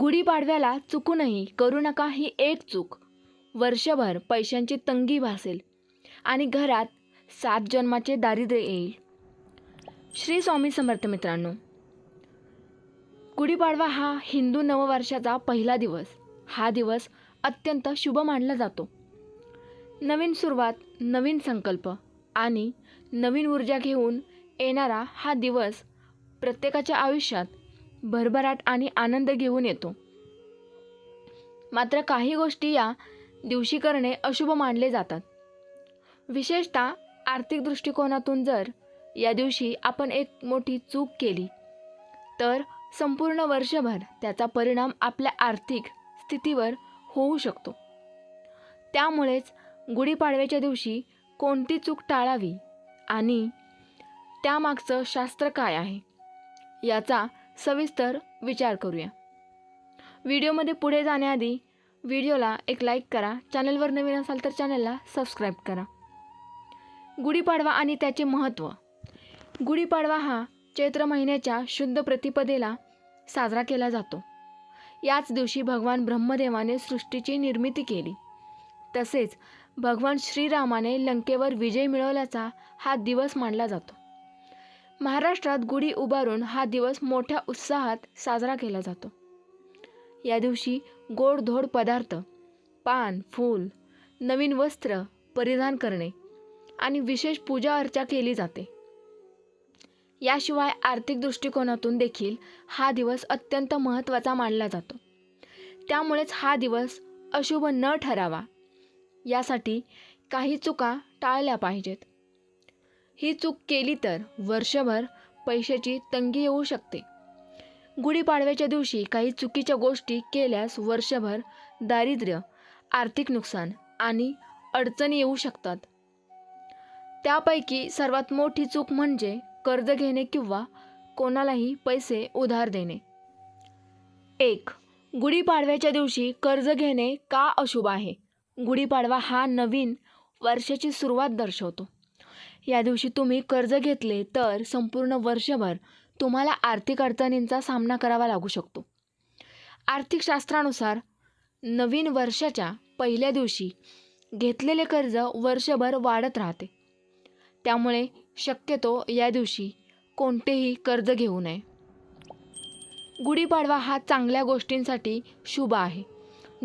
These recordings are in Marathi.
गुढीपाडव्याला चुकूनही करू नका ही एक चूक. वर्षभर पैशांची तंगी भासेल आणि घरात सात जन्माचे दारिद्र्य येईल. श्री स्वामी समर्थ मित्रांनो गुढीपाडवा हा हिंदू नववर्षाचा पहिला दिवस. हा दिवस अत्यंत शुभ मानला जातो. नवीन सुरुवात नवीन संकल्प आणि नवीन ऊर्जा घेऊन येणारा हा दिवस प्रत्येकाच्या आयुष्यात भरभराट आणि आनंद घेऊन येतो. मात्र काही गोष्टी या दिवशी करणे अशुभ मानले जातात. विशेषतः आर्थिक दृष्टिकोनातून जर या दिवशी आपण एक मोठी चूक केली तर संपूर्ण वर्षभर त्याचा परिणाम आपल्या आर्थिक स्थितीवर होऊ शकतो. त्यामुळेच गुढीपाडव्याच्या दिवशी कोणती चूक टाळावी आणि त्यामागचं शास्त्र काय आहे याचा सविस्तर विचार करूया. व्हिडिओमध्ये पुढे जाण्याआधी व्हिडिओला एक लाईक करा. चॅनलवर नवीन असाल तर चॅनलला सबस्क्राईब करा. गुढीपाडवा आणि त्याचे महत्त्व. गुढीपाडवा हा चैत्र महिन्याच्या शुद्ध प्रतिपदेला साजरा केला जातो. याच दिवशी भगवान ब्रह्मदेवाने सृष्टीची निर्मिती केली. तसेच भगवान श्रीरामाने लंकेवर विजय मिळवल्याचा हा दिवस मानला जातो. महाराष्ट्रात गुढी उभारून हा दिवस मोठ्या उत्साहात साजरा केला जातो. या दिवशी गोडधोड पदार्थ पान फूल नवीन वस्त्र परिधान करणे आणि विशेष पूजा अर्चा केली जाते. याशिवाय आर्थिक दृष्टिकोनातून देखील हा दिवस अत्यंत महत्त्वाचा मानला जातो. त्यामुळेच हा दिवस अशुभ न ठरावा यासाठी काही चुका टाळल्या पाहिजेत. ही चूक केली तर वर्षभर पैशाची तंगी येऊ शकते. गुढीपाडव्याच्या दिवशी काही चुकीच्या गोष्टी केल्यास वर्षभर दारिद्र्य आर्थिक नुकसान आणि अडचणी येऊ शकतात. त्यापैकी सर्वात मोठी चूक म्हणजे कर्ज घेणे किंवा कोणालाही पैसे उधार देणे. एक गुढीपाडव्याच्या दिवशी कर्ज घेणे का अशुभ आहे? गुढीपाडवा हा नवीन वर्षाची सुरुवात दर्शवतो. या दिवशी तुम्ही कर्ज घेतले तर संपूर्ण वर्षभर तुम्हाला आर्थिक अडचणींचा सामना करावा लागू शकतो. आर्थिक शास्त्रानुसार नवीन वर्षाच्या पहिल्या दिवशी घेतलेले कर्ज वर्षभर वाढत राहते. त्यामुळे शक्यतो या दिवशी कोणतेही कर्ज घेऊ नये. गुढीपाडवा हा चांगल्या गोष्टींसाठी शुभ आहे.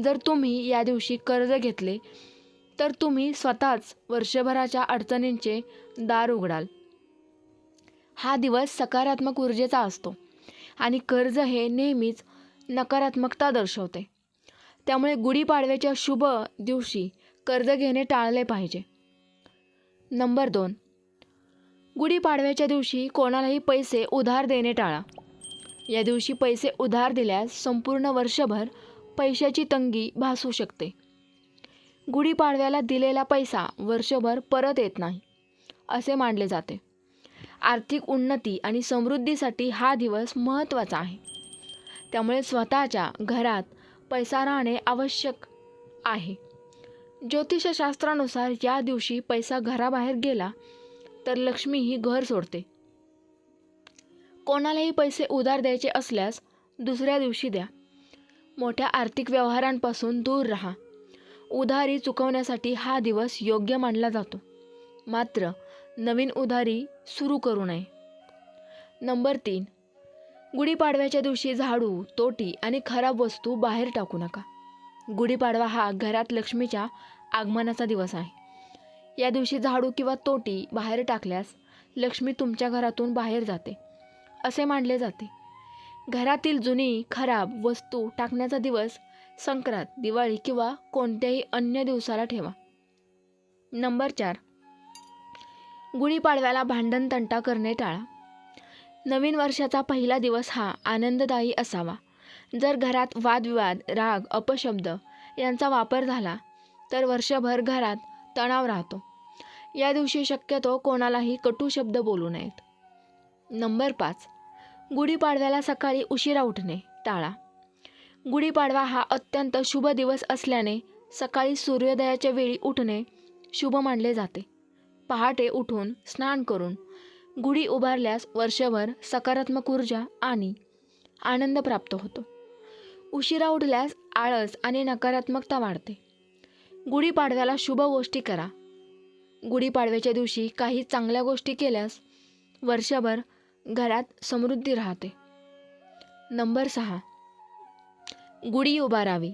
जर तुम्ही या दिवशी कर्ज घेतले तर तुम्ही स्वतःच वर्षभराच्या अडचणींचे दार उघडाल. हा दिवस सकारात्मक ऊर्जेचा असतो आणि कर्ज हे नेहमीच नकारात्मकता दर्शवते. त्यामुळे गुढीपाडव्याच्या शुभ दिवशी कर्ज घेणे टाळले पाहिजे. नंबर दोन. गुढीपाडव्याच्या दिवशी कोणालाही पैसे उधार देणे टाळा. या दिवशी पैसे उधार दिल्यास संपूर्ण वर्षभर पैशाची तंगी भासू शकते. गुढीपाडव्याला दिलेला पैसा वर्षभर परत येत नाही असे मानले जाते. आर्थिक उन्नती आणि समृद्धीसाठी हा दिवस महत्त्वाचा आहे. त्यामुळे स्वतःच्या घरात पैसा राहणे आवश्यक आहे. ज्योतिषशास्त्रानुसार या दिवशी पैसा घराबाहेर गेला तर लक्ष्मी ही घर सोडते. कोणालाही पैसे उधार द्यायचे असल्यास दुसऱ्या दिवशी द्या. मोठ्या आर्थिक व्यवहारांपासून दूर राहा. उधारी चुकवण्यासाठी हा दिवस योग्य मानला जातो. मात्र नवीन उधारी सुरू करू नये. नंबर तीन. गुढीपाडव्याच्या दिवशी झाडू तोटी आणि खराब वस्तू बाहेर टाकू नका. गुढीपाडवा हा घरात लक्ष्मीच्या आगमनाचा दिवस आहे. या दिवशी झाडू किंवा तोटी बाहेर टाकल्यास लक्ष्मी तुमच्या घरातून बाहेर जाते असे मानले जाते. घरातील जुनी खराब वस्तू टाकण्याचा दिवस संक्रांत दिवाळी किंवा कोणत्याही अन्य दिवसाला ठेवा. नंबर चार. गुढीपाडव्याला भांडण तंटा करणे टाळा. नवीन वर्षाचा पहिला दिवस हा आनंददायी असावा. जर घरात वादविवाद राग अपशब्द यांचा वापर झाला तर वर्षभर घरात तणाव राहतो. या दिवशी शक्यतो कोणालाही कटू शब्द बोलू नयेत. नंबर पाच. गुढीपाडव्याला सकाळी उशिरा उठणे टाळा. गुढीपाडवा हा अत्यंत शुभ दिवस असल्याने सकाळी सूर्योदयाच्या वेळी उठणे शुभ मानले जाते. पहाटे उठून स्नान करून गुढी उभारल्यास वर्षभर सकारात्मक ऊर्जा आणि आनंद प्राप्त होतो. उशिरा उठल्यास आळस आणि नकारात्मकता वाढते. गुढीपाडव्याला शुभ गोष्टी करा. गुढीपाडव्याच्या दिवशी काही चांगल्या गोष्टी केल्यास वर्षभर घरात समृद्धी राहते. नंबर सहा. गुढी उभारावी.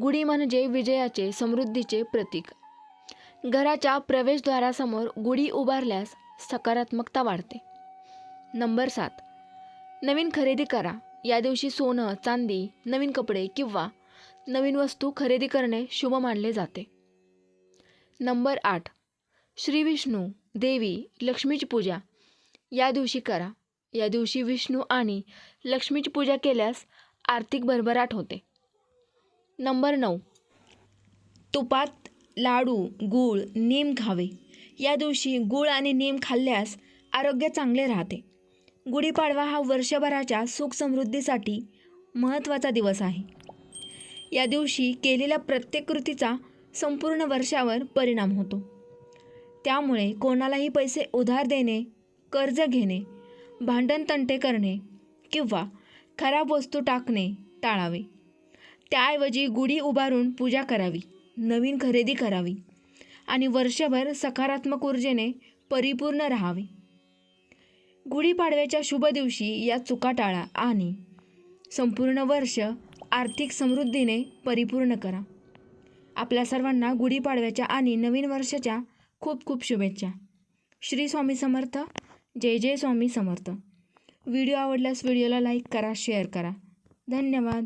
गुढी म्हणजे विजयाचे समृद्धीचे प्रतीक. घराच्या प्रवेशद्वारासमोर गुढी उभारल्यास सकारात्मकता वाढते. नंबर सात. नवीन खरेदी करा. या दिवशी सोनं चांदी नवीन कपडे किंवा नवीन वस्तू खरेदी करणे शुभ मानले जाते. नंबर आठ. श्री विष्णू देवी लक्ष्मीची पूजा. या दिवशी करा. या दिवशी विष्णू आणि लक्ष्मीची पूजा केल्यास आर्थिक भरभराट होते. नंबर नऊ. तुपात लाडू गूळ नीम खावे. या दिवशी गूळ आणि नीम खाल्ल्यास आरोग्य चांगले राहते. गुढीपाडवा हा वर्षभराच्या सुख समृद्धीसाठी महत्त्वाचा दिवस आहे. या दिवशी केलेल्या प्रत्येक कृतीचा संपूर्ण वर्षावर परिणाम होतो. त्यामुळे कोणालाही पैसे उधार देणे कर्ज घेणे भांडणतंटे करणे किंवा खराब वस्तू टाकणे टाळावे. त्याऐवजी गुढी उभारून पूजा करावी नवीन खरेदी करावी आणि वर्षभर सकारात्मक ऊर्जेने परिपूर्ण राहावे. गुढीपाडव्याच्या शुभ दिवशी या चुका टाळा आणि संपूर्ण वर्ष आर्थिक समृद्धीने परिपूर्ण करा. आपल्या सर्वांना गुढीपाडव्याच्या आणि नवीन वर्षाच्या खूप खूप शुभेच्छा. श्री स्वामी समर्थ. जय जय स्वामी समर्थ. व्हिडिओ आवडल्यास व्हिडिओला लाईक करा शेअर करा. धन्यवाद.